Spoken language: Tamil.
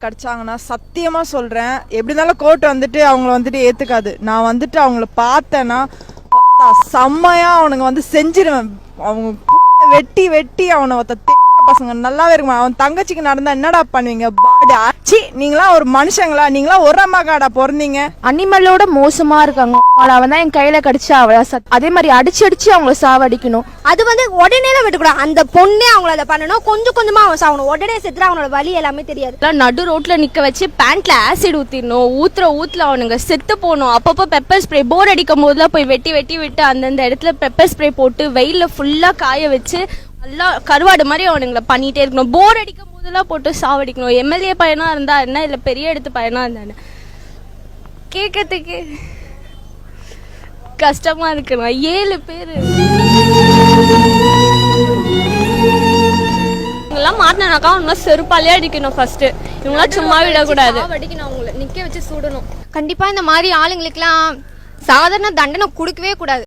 கிடச்சாங்கன்னா சத்தியமாக சொல்கிறேன் எப்படி இருந்தாலும் கோர்ட் வந்துட்டு அவங்கள வந்துட்டு ஏற்றுக்காது நான் வந்துட்டு அவங்கள பார்த்தேன்னா செம்மையாக செம்மையா அவனுங்க வந்து செஞ்சிருவேன். அவங்க வெட்டி வெட்டி அவனை ஒருத்த தே- பசங்க நல்லாவே இருக்குமா? அவன் தங்கச்சிக்கு நடந்தா என்னடா பண்ணுவீங்க? பாடி ஆச்சி நீங்களாம் ஒரு மனுஷங்களா? நீங்களாம் ஒரு அம்மாக்காடா பிறந்தீங்க? அனிமலோட மோசமா இருக்காங்க. அவள அவன் தான் என் கையில கடிச்சா அவள சத் அதே மாதிரி அடிச்சு அடிச்சு அவங்கள சாவடிக்கணும். அது வந்து உடனே விட்டுக்கூடாது. அந்த பொண்ணே அவங்கள அதை பண்ணணும். கொஞ்சம் கொஞ்சமா அவன் சாகணும் உடனே செத்துட்டு அவனோட வலி எல்லாமே தெரியாது. எல்லாம் நடு ரோட்ல நிக்க வச்சு பேண்ட்ல ஆசிட் ஊத்திடணும். ஊத்துற ஊத்துல அவனுங்க செத்து போகணும். அப்பப்போ பெப்பர் ஸ்ப்ரே போர் அடிக்கும் போதுலாம் போய் வெட்டி வெட்டி விட்டு அந்தந்த இடத்துல பெப்பர் ஸ்ப்ரே போட்டு வெயில்ல ஃபுல்லா காய வச்சு நல்லா கருவாடு மாதிரி அவனுங்களை பண்ணிட்டே இருக்கணும். போர் அடிக்கும் போதெல்லாம் போட்டு சாவடிக்கணும். எம்எல்ஏ பையனா இருந்தா என்ன? இல்ல பெரிய இடத்து பையனா இருந்தா என்ன கேட்கறதுக்கு கஷ்டமா இருக்குண்ணா ஏழு பேரு. இவங்கெல்லாம் மாட்டினாக்கா இன்னும் செருப்பாலே அடிக்கணும் ஃபர்ஸ்ட் இவங்களாம் சும்மா விடக்கூடாது அடிக்கணும் அவங்கள. நிக்க வச்சு சுடணும். கண்டிப்பா இந்த மாதிரி ஆளுங்களுக்குலாம் சாதாரண தண்டனை கொடுக்கவே கூடாது.